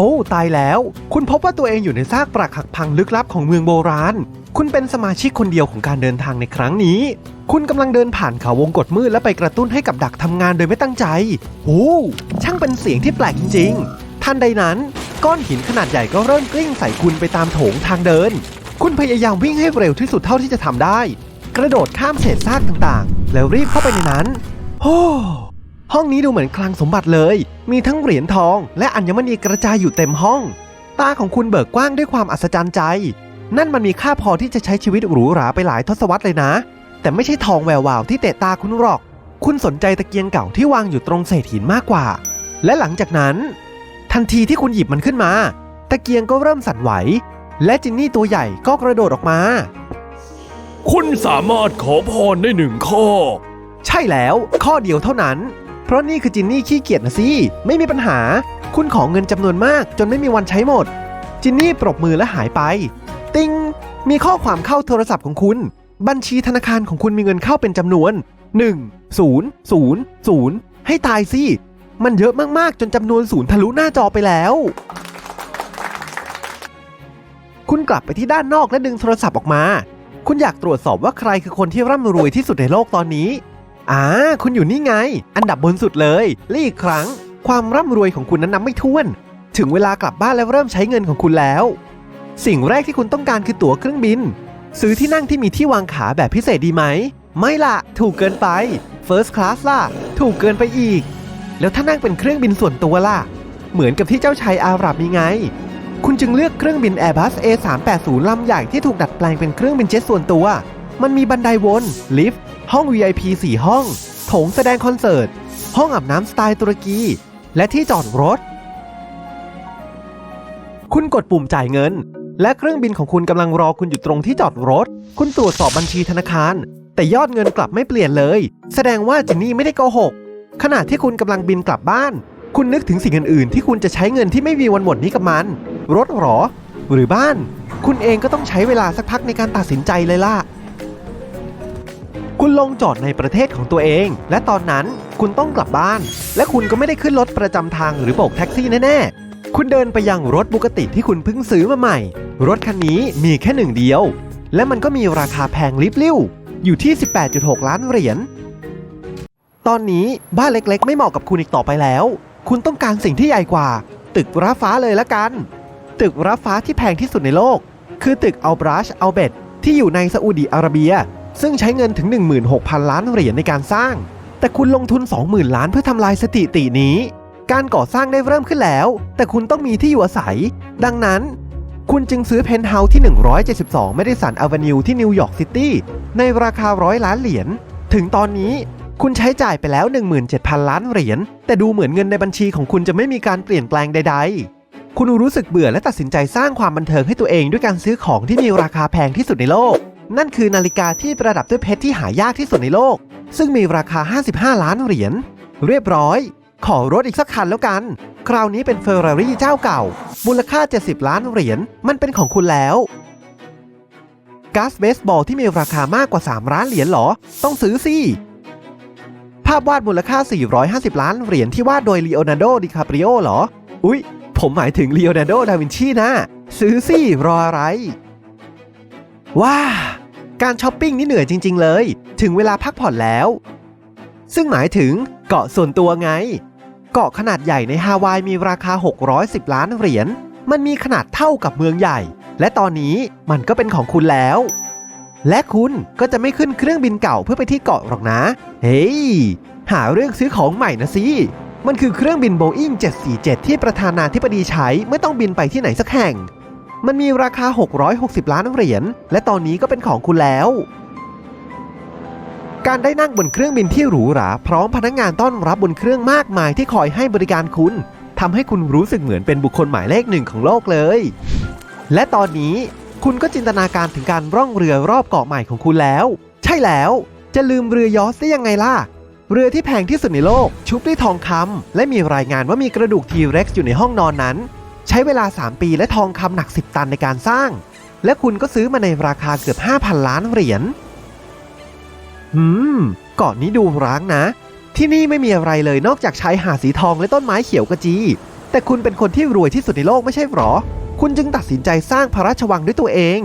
โอ้ตายแล้ว คุณพบว่าตัวเองอยู่ในซากปรักหักพังลึกลับของเมืองโบราณ คุณเป็นสมาชิกคนเดียวของการเดินทางในครั้งนี้ คุณกำลังเดินผ่านเขาวงกฏมืดและไปกระตุ้นให้กับดักทำงานโดยไม่ตั้งใจโอ้ช่างเป็นเสียงที่แปลกจริงๆทันใดนั้น ก้อนหินขนาดใหญ่ก็เริ่มกลิ้งใส่คุณไปตามโถงทางเดิน คุณพยายามวิ่งให้เร็วที่สุดเท่าที่จะทำได้ กระโดดข้ามเศษซากต่างๆ แล้วรีบเข้าไปในนั้นโอ้ ห้องนี้ดูเหมือนคลังสมบัติเลย มีทั้งเหรียญทอง และอัญมณีกระจายอยู่เต็มห้อง ตาของคุณเบิกกว้างด้วยความอัศจรรย์ใจ นั่นมันมีค่าพอที่จะใช้ชีวิตหรูหราไปหลายทศวรรษเลยนะ แต่ไม่ใช่ทองแวววาวที่เตะตาคุณหรอก คุณสนใจตะเกียงเก่าที่วางอยู่ตรงเศษหินมากกว่า และหลังจากนั้น ทันทีที่คุณหยิบมันขึ้นมา ตะเกียงก็เริ่มสั่นไหว และจินนี่ตัวใหญ่ก็กระโดดออกมา คุณสามารถขอพรได้หนึ่งข้อ ใช่แล้ว ข้อเดียวเท่านั้น เพราะนี่คือจินนี่ขี้เกียจนะสิ ไม่มีปัญหา คุณขอเงินจำนวนมาก จนไม่มีวันใช้หมด จินนี่ปรบมือและหายไป ติง มีข้อความเข้าโทรศัพท์ของคุณ บัญชีธนาคารของคุณมีเงินเข้าเป็นจำนวน 1 0 0 0 ให้ตายสิ มันเยอะมากๆ จนจำนวนศูนย์ทะลุหน้าจอไปแล้ว คุณกลับไปที่ด้านนอกและดึงโทรศัพท์ออกมา คุณอยากตรวจสอบว่าใครคือคนที่ร่ำรวยที่สุดในโลกตอนนี้ อ่า คุณอยู่นี่ไง อันดับบนสุดเลยและอีกครั้ง ความร่ำรวยของคุณนั้นนับไม่ถ้วน ถึงเวลากลับบ้านแล้วเริ่มใช้เงินของคุณแล้ว สิ่งแรกที่คุณต้องการคือตั๋วเครื่องบิน ซื้อที่นั่งที่มีที่วางขาแบบพิเศษดีไหม ไม่ละถูกเกินไป First Class ล่ะ ถูกเกินไปอีก แล้วถ้านั่งเป็นเครื่องบินส่วนตัวล่ะ เหมือนกับที่เจ้าชายอาหรับมีไง คุณจึงเลือกเครื่องบิน Airbus A380 ลำใหญ่ที่ถูกดัดแปลงเป็นเครื่องบินเจ็ตส่วนตัว มันมีบันไดวนลิฟต์ ห้อง VIP 4 ห้อง โถงแสดงคอนเสิร์ต ห้องอาบน้ำสไตล์ตุรกี และที่จอดรถ คุณกดปุ่มจ่ายเงิน และเครื่องบินของคุณกำลังรอคุณอยู่ตรงที่จอดรถ คุณตรวจสอบบัญชีธนาคาร แต่ยอดเงินกลับไม่เปลี่ยนเลย แสดงว่าจินนี่ไม่ได้โกหก ขณะที่คุณกำลังบินกลับบ้าน คุณนึกถึงสิ่งอื่นๆ ที่คุณจะใช้เงินที่ไม่มีวันหมดนี้กับมัน รถหรอ หรือบ้าน คุณเองก็ต้องใช้เวลาสักพักในการตัดสินใจเลยล่ะ คุณลงจอดในประเทศของตัวเอง และตอนนั้นคุณต้องกลับบ้าน และคุณก็ไม่ได้ขึ้นรถประจำทางหรือโบกแท็กซี่แน่ๆ คุณเดินไปยังรถบุกติที่คุณเพิ่งซื้อมาใหม่ รถคันนี้มีแค่หนึ่งเดียว และมันก็มีราคาแพงลิบลิ่วอยู่ที่ 18.6 ล้านเหรียญ ตอนนี้บ้านเล็กๆ ไม่เหมาะกับคุณอีกต่อไปแล้ว คุณต้องการสิ่งที่ใหญ่กว่า ตึกราฟ้าเลยละกัน ตึกราฟ้าที่แพงที่สุดในโลก คือตึกอัลบรัชอัลเบตที่อยู่ในซาอุดิอาระเบีย ซึ่งใช้เงินถึง 16,000 ล้านเหรียญในการสร้าง แต่คุณลงทุน 20,000 ล้านเพื่อทำลายสถิตินี้ การก่อสร้างได้เริ่มขึ้นแล้ว แต่คุณต้องมีที่อยู่อาศัย ดังนั้น คุณจึงซื้อเพนท์เฮาส์ที่ 172 ไม่ได้สันอเวนิวที่นิวยอร์กซิตี้ในราคาร้อยล้านเหรียญ ถึงตอนนี้คุณใช้จ่ายไปแล้ว 17,000 ล้านเหรียญ แต่ดูเหมือนเงินในบัญชีของคุณจะไม่มีการเปลี่ยนแปลงใด ๆ คุณรู้สึกเบื่อและตัดสินใจสร้างความบันเทิงให้ตัวเองด้วยการซื้อของที่มีราคาแพงที่สุดในโลก นั่นคือนาฬิกาที่ประดับด้วยเพชรที่หายากที่สุดในโลก ซึ่งมีราคา 55 ล้านเหรียญ เรียบร้อย ขอรถอีกสักคันแล้วกัน คราวนี้เป็นเฟอร์รารี่เจ้าเก่า มูลค่า 70 ล้านเหรียญ มันเป็นของคุณแล้วก๊าซเบสบอลที่มีราคามากกว่า 3 ล้านเหรียญเหรอ ต้องซื้อสิ ภาพวาดมูลค่า 450 ล้านเหรียญที่วาดโดยลีโอนาร์โด ดิคาปริโอเหรอ อุ๊ย ผมหมายถึงลีโอนาร์โด ดาวินชีนะ ซื้อสิ รออะไร ว้า การช้อปปิ้งนี่เหนื่อยจริง ๆ เลย ถึงเวลาพักผ่อนแล้ว ซึ่งหมายถึงเกาะส่วนตัวไง เกาะขนาดใหญ่ในฮาวายมีราคา 610 ล้านเหรียญ มันมีขนาดเท่ากับเมืองใหญ่ และตอนนี้มันก็เป็นของคุณแล้ว และคุณก็จะไม่ขึ้นเครื่องบินเก่าเพื่อไปที่เกาะหรอกนะ เฮ้ย หาเรื่องซื้อของใหม่นะสิ มันคือเครื่องบิน Boeing 747 ที่ประธานาธิบดีใช้เมื่อต้องบินไปที่ไหนสักแห่ง มันมีราคา 660 ล้านเหรียญ และตอนนี้ก็เป็นของคุณแล้ว การได้นั่งบนเครื่องบินที่หรูหรา พร้อมพนักงานต้อนรับบนเครื่องมากมายที่คอยให้บริการคุณทำให้คุณรู้สึกเหมือนเป็นบุคคลหมายเลขหนึ่งของโลกเลย และตอนนี้คุณก็จินตนาการถึงการร่องเรือรอบเกาะใหม่ของคุณแล้ว ใช่แล้ว จะลืมเรือยอสได้ยังไงล่ะ เรือที่แพงที่สุดในโลก ชุบด้วยทองคำและมีรายงานว่ามีกระดูกทีเร็กซ์อยู่ในห้องนอนนั้น ใช้เวลา 3 ปีและทองคำหนัก 10 ตันในการสร้าง และคุณก็ซื้อมาในราคาเกือบ 5,000 ล้านเหรียญหืมเกาะนนี้ดูร้างนะ ที่นี่ไม่มีอะไรเลยนอกจากชายหาดสีทองและต้นไม้เขียวกระจี แต่คุณเป็นคนที่รวยที่สุดในโลกไม่ใช่หรอ คุณจึงตัดสินใจสร้างพระราชวังด้วยตัวเอง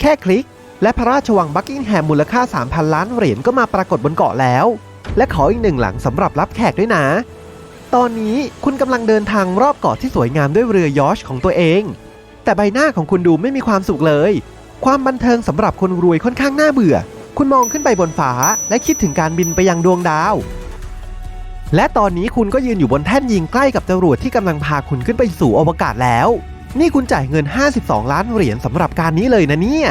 แค่คลิก และพระราชวังบักกิงแฮมมูลค่า 3,000 ล้านเหรียญก็มาปรากฏบนเกาะแล้ว และขออีกหนึ่งหลังสำหรับรับแขกด้วยนะ ตอนนี้คุณกำลังเดินทางรอบเกาะที่สวยงามด้วยเรือยอชของตัวเอง แต่ใบหน้าของคุณดูไม่มีความสุขเลย ความบันเทิงสำหรับคนรวยค่อนข้างน่าเบื่อ คุณมองขึ้นไปบนฟ้าและคิดถึงการบินไปยังดวงดาว และตอนนี้คุณก็ยืนอยู่บนแท่นยิงใกล้กับจรวดที่กำลังพาคุณขึ้นไปสู่อวกาศแล้ว นี่คุณจ่ายเงิน 52 ล้านเหรียญสำหรับการนี้เลยนะเนี่ย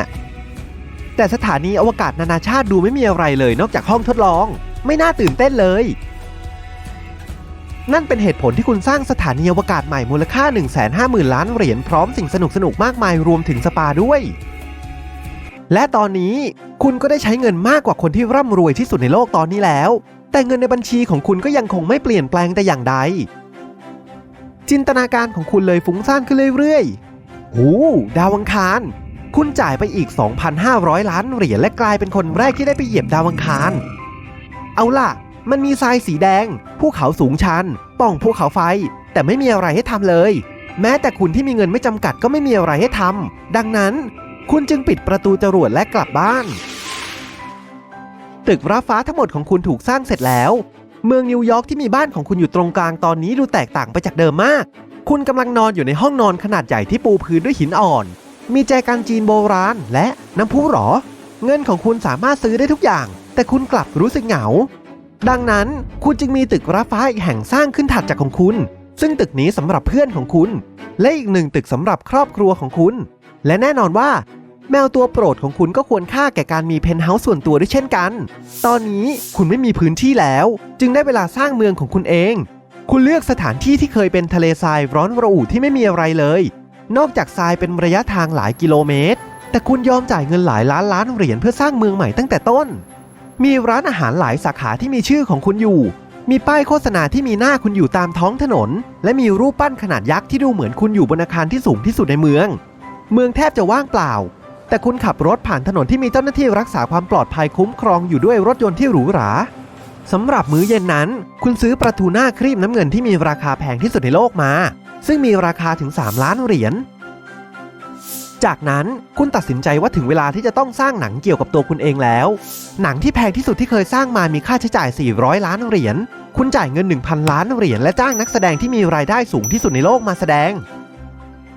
แต่สถานีอวกาศนานาชาติดูไม่มีอะไรเลยนอกจากห้องทดลอง ไม่น่าตื่นเต้นเลย นั่นเป็นเหตุผลที่คุณสร้างสถานีอวกาศใหม่มูลค่า 150,000 ล้านเหรียญพร้อมสิ่งสนุกสนุกๆมากมายรวมถึงสปาด้วย และตอนนี้คุณก็ได้ใช้เงินมากกว่าคนที่ร่ำรวยที่สุดในโลกตอนนี้แล้ว แต่เงินในบัญชีของคุณก็ยังคงไม่เปลี่ยนแปลงแต่อย่างใด จินตนาการของคุณเลยฟุ้งซ่านขึ้นเรื่อยๆ หูดาวอังคาร คุณจ่ายไปอีก 2,500 ล้านเหรียญและกลายเป็นคนแรกที่ได้ไปเหยียบดาวอังคาร เอาล่ะ มันมีทรายสีแดง ภูเขาสูงชัน ป่องภูเขาไฟ แต่ไม่มีอะไรให้ทำเลย แม้แต่คุณที่มีเงินไม่จำกัดก็ไม่มีอะไรให้ทำดังนั้น คุณจึงปิดประตูจรวดและกลับบ้าน ตึกร้าฟ้าทั้งหมดของคุณถูกสร้างเสร็จแล้ว เมืองนิวยอร์กที่มีบ้านของคุณอยู่ตรงกลางตอนนี้ดูแตกต่างไปจากเดิมมาก คุณกำลังนอนอยู่ในห้องนอนขนาดใหญ่ที่ปูพื้นด้วยหินอ่อน มีแจกันจีนโบราณ และน้ำพุหรอ เงินของคุณสามารถซื้อได้ทุกอย่าง แต่คุณกลับรู้สึกเหงา ดังนั้นคุณจึงมีตึกร้าฟ้าอีกแห่งสร้างขึ้นถัดจากของคุณ ซึ่งตึกนี้สำหรับเพื่อนของคุณ และอีกหนึ่งตึกสำหรับครอบครัวของคุณ และแน่นอนว่า แมวตัวโปรดของคุณก็ควรค่าแก่การมีเพนท์เฮาส์ส่วนตัวด้วยเช่นกัน ตอนนี้คุณไม่มีพื้นที่แล้ว จึงได้เวลาสร้างเมืองของคุณเอง คุณเลือกสถานที่ที่เคยเป็นทะเลทรายร้อนระอุที่ไม่มีอะไรเลย นอกจากทรายเป็นระยะทางหลายกิโลเมตร แต่คุณยอมจ่ายเงินหลายล้านล้านเหรียญเพื่อสร้างเมืองใหม่ตั้งแต่ต้น มีร้านอาหารหลายสาขาที่มีชื่อของคุณอยู่ มีป้ายโฆษณาที่มีหน้าคุณอยู่ตามท้องถนน และมีรูปปั้นขนาดยักษ์ที่ดูเหมือนคุณอยู่บนอาคารที่สูงที่สุดในเมือง เมืองแทบจะว่างเปล่า แต่คุณขับรถผ่านถนนที่มีเจ้าหน้าที่รักษาความปลอดภัยคุ้มครองอยู่ด้วยรถยนต์ที่หรูหราสำหรับมื้อเย็นนั้น คุณซื้อประตูน้าครีมน้ำเงินที่มีราคาแพงที่สุดในโลกมา ซึ่งมีราคาถึง 3 ล้านเหรียญ จากนั้นคุณตัดสินใจว่าถึงเวลาที่จะต้องสร้างหนังเกี่ยวกับตัวคุณเองแล้ว หนังที่แพงที่สุดที่เคยสร้างมามีค่าใช้จ่าย 400 ล้านเหรียญ คุณจ่ายเงิน 1,000 ล้านเหรียญและจ้างนักแสดงที่มีรายได้สูงที่สุดในโลกมาแสดง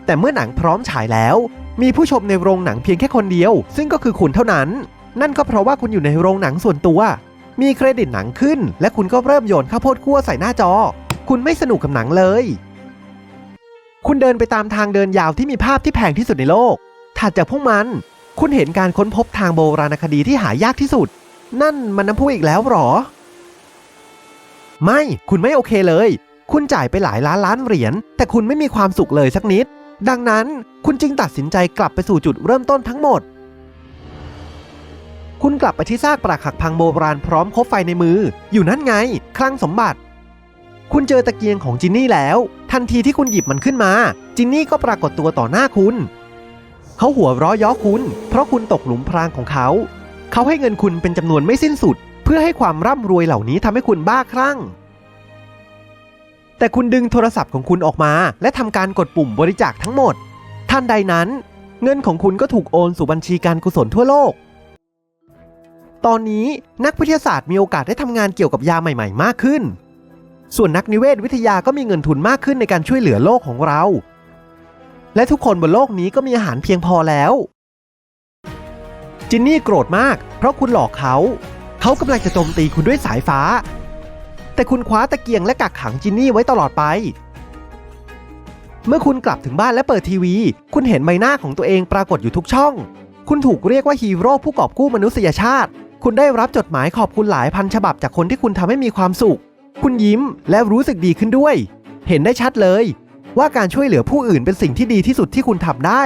แต่เมื่อหนังพร้อมฉายแล้ว มีผู้ชมในโรงหนังเพียงแค่คนเดียว ซึ่งก็คือคุณเท่านั้น นั่นก็เพราะว่าคุณอยู่ในโรงหนังส่วนตัว มีเครดิตหนังขึ้น และคุณก็เริ่มโยนข้าวโพดคั่วใส่หน้าจอ คุณไม่สนุกกับหนังเลย คุณเดินไปตามทางเดินยาวที่มีภาพที่แพงที่สุดในโลก ถัดจากพวกมัน คุณเห็นการค้นพบทางโบราณคดีที่หายากที่สุด นั่นมันน้ำพุอีกแล้วหรอ ไม่ คุณไม่โอเคเลย คุณจ่ายไปหลายล้านล้านเหรียญ แต่คุณไม่มีความสุขเลยสักนิด ดังนั้นคุณจึงตัดสินใจกลับไปสู่จุดเริ่มต้นทั้งหมด คุณกลับไปที่ซากปรักหักพังโบราณพร้อมคบไฟในมือ อยู่นั่นไง คลังสมบัติ คุณเจอตะเกียงของจินนี่แล้ว ทันทีที่คุณหยิบมันขึ้นมา จินนี่ก็ปรากฏตัวต่อหน้าคุณ เขาหัวเราะย้อคุณ เพราะคุณตกหลุมพรางของเขา เขาให้เงินคุณเป็นจำนวนไม่สิ้นสุด เพื่อให้ความร่ำรวยเหล่านี้ทำให้คุณบ้าคลั่ง แต่คุณดึงโทรศัพท์ของคุณออกมา และทำการกดปุ่มบริจาคทั้งหมด ท่านใดนั้น เงินของคุณก็ถูกโอนสู่บัญชีการกุศลทั่วโลก ตอนนี้นักวิทยาศาสตร์มีโอกาสได้ทำงานเกี่ยวกับยาใหม่ ๆ มากขึ้น ส่วนนักนิเวศวิทยาก็มีเงินทุนมากขึ้นในการช่วยเหลือโลกของเรา และทุกคนบนโลกนี้ก็มีอาหารเพียงพอแล้ว จินนี่โกรธมาก เพราะคุณหลอกเขา เขากำลังจะโจมตีคุณด้วยสายฟ้า แต่คุณคว้าตะเกียงและกักขังจินนี่ไว้ตลอดไป เมื่อคุณกลับถึงบ้านและเปิดทีวี คุณเห็นใบหน้าของตัวเองปรากฏอยู่ทุกช่อง คุณถูกเรียกว่าฮีโร่ผู้กอบกู้มนุษยชาติ คุณได้รับจดหมายขอบคุณหลายพันฉบับจากคนที่คุณทำให้มีความสุข คุณยิ้มและรู้สึกดีขึ้นด้วย เห็นได้ชัดเลย ว่าการช่วยเหลือผู้อื่นเป็นสิ่งที่ดีที่สุดที่คุณทำได้